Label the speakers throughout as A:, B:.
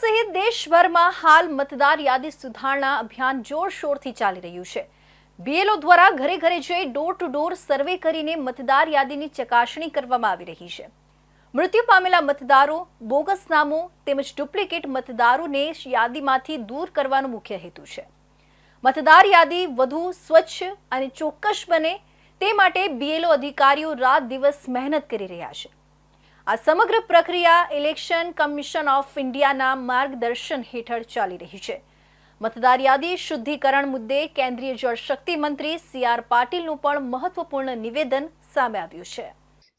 A: સહિત દેશભરમાં હાલ મતદાર યાદી સુધારણા અભિયાન જોરશોરથી ચાલી રહ્યું છે. બીએલઓ દ્વારા ઘરે ઘરે જઈ ડોર ટુ ડોર સર્વે કરીને મતદાર યાદીની ચકાસણી કરવામાં આવી રહી છે. મૃત્યુ પામેલા મતદારો, બોગસ નામો તેમજ ડુપ્લિકેટ મતદારોને યાદીમાંથી દૂર કરવાનો મુખ્ય હેતુ છે. મતદાર યાદી વધુ સ્વચ્છ અને ચોક્કસ બને તે માટે બીએલઓ અધિકારીઓ રાત દિવસ મહેનત કરી રહ્યા છે. આ સમગ્ર પ્રક્રિયા ઇલેક્શન કમિશન ઓફ ઇન્ડિયાના માર્ગદર્શન હેઠળ ચાલી રહી છે. મતદાર યાદી શુદ્ધિકરણ મુદ્દે કેન્દ્રીય જળશક્તિ મંત્રી સી આર પાટીલનું પણ મહત્વપૂર્ણ નિવેદન સામે આવ્યું છે.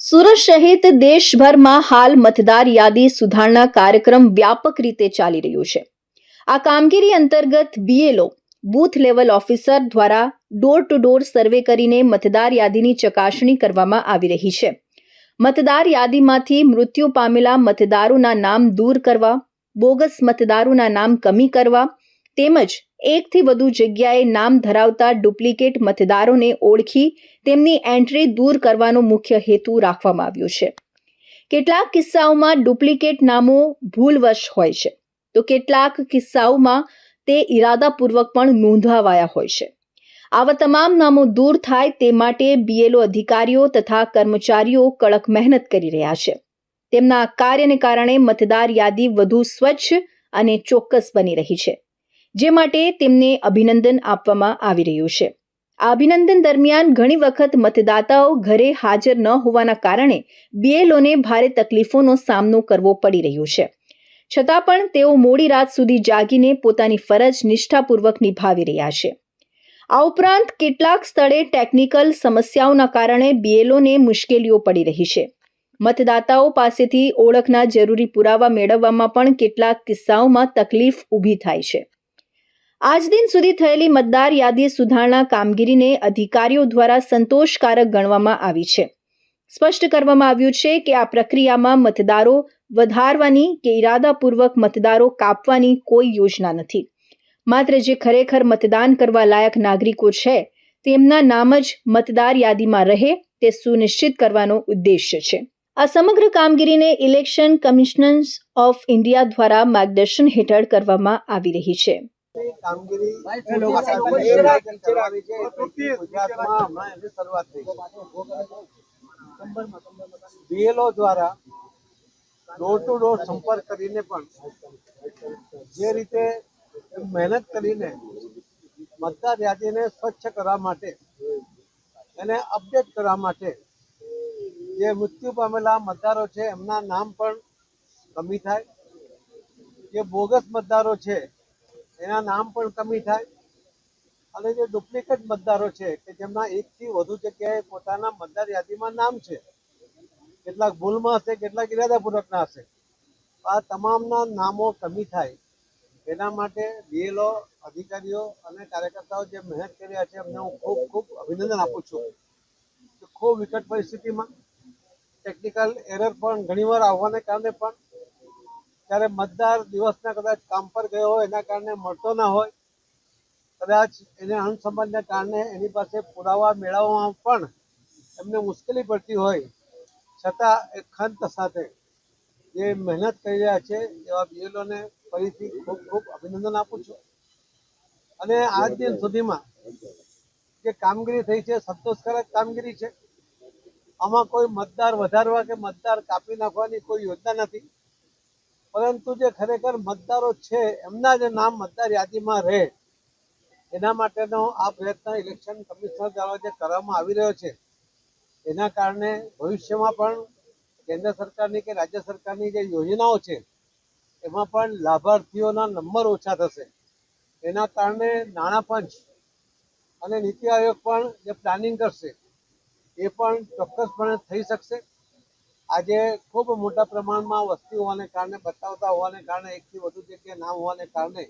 A: સુરત સહિત દેશભરમાં હાલ મતદાર યાદી સુધારણા કાર્યક્રમ વ્યાપક રીતે ચાલી રહ્યો છે. આ કામગીરી અંતર્ગત બીએલઓ, બૂથ લેવલ ઓફિસર દ્વારા ડોર ટુ ડોર સર્વે કરીને મતદાર યાદીની ચકાસણી કરવામાં આવી રહી છે. મતદાર યાદીમાંથી મૃત્યુ પામેલા મતદારોના નામ દૂર કરવા, બોગસ મતદારોના નામ કમી કરવા, તેમજ એકથી વધુ જગ્યાએ નામ ધરાવતા ડુપ્લિકેટ મતદારોને ઓળખી તેમની એન્ટ્રી દૂર કરવાનો મુખ્ય હેતુ રાખવામાં આવ્યો છે. કેટલાક કિસ્સાઓમાં ડુપ્લિકેટ નામો ભૂલવશ હોય છે. તો કેટલાક કિસ્સાઓમાં તે ઇરાદાપૂર્વક પણ નોંધાવાયા હોય છે. આવા તમામ નામો દૂર થાય તે માટે બીએલઓ અધિકારીઓ તથા કર્મચારીઓ કડક મહેનત કરી રહ્યા છે. તેમના કાર્યને કારણે મતદાર યાદી વધુ સ્વચ્છ અને ચોક્કસ બની રહી છે, જે માટે તેમને અભિનંદન આપવામાં આવી રહ્યું છે. આ અભિનંદન દરમિયાન ઘણી વખત મતદાતાઓ ઘરે હાજર ન હોવાના કારણે બીએલઓને ભારે તકલીફોનો સામનો કરવો પડી રહ્યો છે. છતાં પણ તેઓ મોડી રાત સુધી જાગીને પોતાની ફરજ નિષ્ઠાપૂર્વક નિભાવી રહ્યા છે. આ ઉપરાંત કેટલાક સ્થળે ટેકનિકલ સમસ્યાઓના કારણે બીએલઓને મુશ્કેલીઓ પડી રહી છે. મતદાતાઓ પાસેથી ઓળખના જરૂરી પુરાવા મેળવવામાં પણ કેટલાક કિસ્સાઓમાં તકલીફ ઊભી થાય છે. આજ દિન સુધી થયેલી મતદાર યાદી સુધારણા કામગીરીને અધિકારીઓ દ્વારા સંતોષકારક ગણવામાં આવી છે. સ્પષ્ટ કરવામાં આવ્યું છે કે આ પ્રક્રિયામાં મતદારો વધારવાની કે ઇરાદાપૂર્વક મતદારો કાપવાની કોઈ યોજના નથી. માત્ર જે ખરેખર મતદાન કરવા લાયક નાગરિકો છે, તેમના નામ જ મતદાર યાદીમાં રહે તે સુનિશ્ચિત કરવાનો ઉદ્દેશ્ય છે. આ સમગ્ર કામગીરીને ઇલેક્શન કમિશનર્સ ઓફ ઇન્ડિયા દ્વારા માર્ગદર્શન હેઠળ કરવામાં આવી રહી છે.
B: દ્વારા ડોર ટુ ડોર સંપર્ક કરીને પણ જે રીતે મહેનત કરીને મતદાર યાદીને સ્વચ્છ કરવા માટે એને અપડેટ કરવા માટે જે મૃત્યુ પામેલા મતદારો છે, એમના નામ પણ કમી થાય. જે બોગસ મતદારો છે, એના નામ પણ કમી થાય. અને જે ડુપ્લિકેટ મતદારો છે, કે જેમના એકથી વધુ જગ્યાએ પોતાના મતદાર યાદીમાં નામ છે, કેટલાક ભૂલમાં હશે, કેટલાક ઇરાદાપૂર્વકના હશે. આ તમામના નામો કમી થાય. એના માટે બીએલઓ અધિકારીઓ અને કાર્યકર્તાઓ જે મહેનત કરી રહ્યા છે, એમને હું ખૂબ ખૂબ અભિનંદન આપું છું. ખૂબ વિકટ પરિસ્થિતિમાં ટેકનિકલ એરર પણ ઘણીવાર આવવાને કારણે પણ ત્યારે મતદાર દિવસના કદાચ કામ પર ગયો હોય, એના કારણે મળતો ના હોય, કદાચ એને અણસંબંધને કારણે એની પાસે પુરાવા મેળવવામાં પણ એમને મુશ્કેલી પડતી હોય, છતાં એ ખંત સાથે જે મહેનત કરી રહ્યા છે, એવા બીએલઓને ફરીથી ખૂબ ખૂબ અભિનંદન આપું છું. અને આજ દિન સુધીમાં જે કામગીરી થઈ છે, સંતોષકારક કામગીરી છે, આમાં કોઈ મતદાર વધારવા કે મતદાર કાપી નાખવાની કોઈ યોજના નથી. પરંતુ જે ખરેખર મતદારો છે, એમના જે નામ મતદાર યાદીમાં રહે. એના માટેનો આ પ્રયત્ન ઇલેક્શન કમિશનર દ્વારા જે કરવામાં આવી રહ્યો છે, એના કારણે ભવિષ્યમાં પણ કેન્દ્ર સરકારની કે રાજ્ય સરકારની જે યોજનાઓ છે એમાં પણ લાભાર્થીઓના નંબર ઓછા થશે. એના કારણે નાણાં પંચ અને નીતિ આયોગ પણ જે પ્લાનિંગ કરશે, એ પણ ચોક્કસપણે થઈ શકશે. આજે ખૂબ મોટા પ્રમાણમાં વસ્તી હોવાને કારણે, બતાવતા હોવાને કારણે, એકથી વધુ જગ્યાએ નામ હોવાને કારણે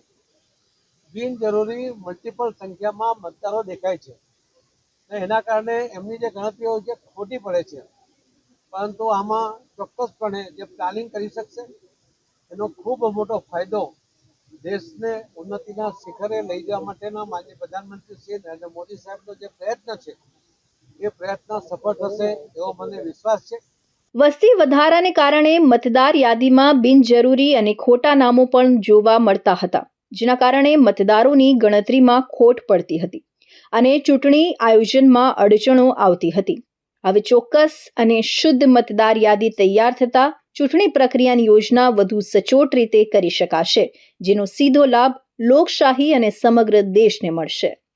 B: બિનજરૂરી મલ્ટિપલ સંખ્યામાં મતદારો દેખાય છે. એના કારણે એમની જે ગણતરીઓ છે, ખોટી પડે છે. પરંતુ આમાં ચોક્કસપણે જે પ્લાનિંગ કરી શકશે એનો ખૂબ મોટો ફાયદો દેશને ઉન્નતિના શિખરે લઈ જવા માટેના માનનીય પ્રધાનમંત્રી નરેન્દ્ર મોદી સાહેબનો જે પ્રયત્ન છે, એ પ્રયત્ન સફળ થશે એવો મને વિશ્વાસ છે.
A: વસ્તી વધારાને કારણે મતદાર યાદીમાં બિનજરૂરી અને ખોટા નામો પણ જોવા મળતા હતા, જેના કારણે મતદારોની ગણતરીમાં ખોટ પડતી હતી અને ચૂંટણી આયોજનમાં અડચણો આવતી હતી. હવે ચોક્કસ અને શુદ્ધ મતદાર યાદી તૈયાર થતા ચૂંટણી પ્રક્રિયાની યોજના વધુ સચોટ રીતે કરી શકાશે, જેનો સીધો લાભ લોકશાહી અને સમગ્ર દેશને મળશે.